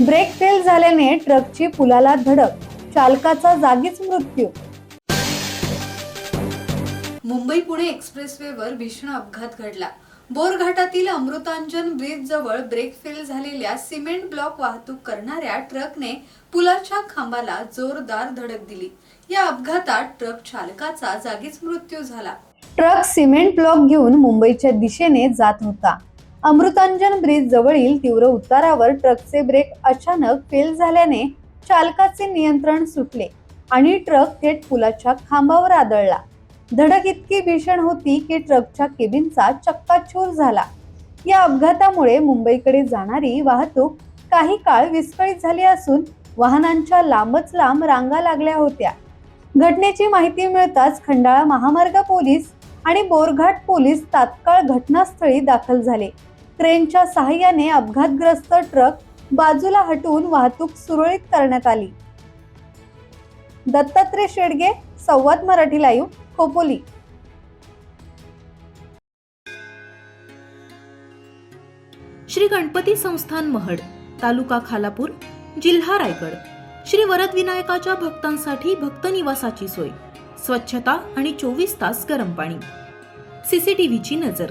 Brake fail झाल्याने ट्रकची पुलाला धडक चालकाचा जागीच मृत्यू. मुंबई पुणे एक्सप्रेसवेवर भीषण अपघात घडला. बोरघाटातील अमृतांजन ब्रिज जवळ ब्रेक फेल झालेल्या सिमेंट ब्लॉक वाहतूक करणाऱ्या ट्रकने पुलाच्या खांबाला जोरदार धडक दिली. या अपघातात ट्रक चालकाचा जागीच मृत्यू झाला. ट्रक सिमेंट ब्लॉक घेऊन मुंबईच्या दिशेने जात होता. अमृतांजन ब्रिज जवळील तीव्र उतारावर ट्रकचे ब्रेक अचानक फेल झाल्याने चालकाचे नियंत्रण सुटले आणि ट्रक थेट पुलाच्या खांबावर आदळला. धडक इतकी भीषण होती की ट्रकच्या केबिनचा चक्काचूर झाला. या अपघातामुळे मुंबईकडे जाणारी वाहतूक काही काळ विस्कळीत झाली असून वाहनांच्या लांबच लांब रांगा लागल्या होत्या. घटनेची माहिती मिळताच खंडाळा महामार्ग पोलीस आणि बोरघाट पोलीस तात्काळ घटनास्थळी दाखल झाले. क्रेनच्या सहाय्याने अपघातग्रस्त ट्रक बाजूला हटवून वाहतूक सुरळीत करण्यात आली. दत्तात्रय शेडगे संवाद मराठी लाईव्ह खोपोली. श्री गणपती संस्थान महड तालुका खालापूर जिल्हा रायगड. श्री वरद विनायकाच्या भक्तांसाठी भक्त निवासाची सोय. स्वच्छता आणि चोवीस तास गरम पाणी. सीसीटीव्हीची नजर.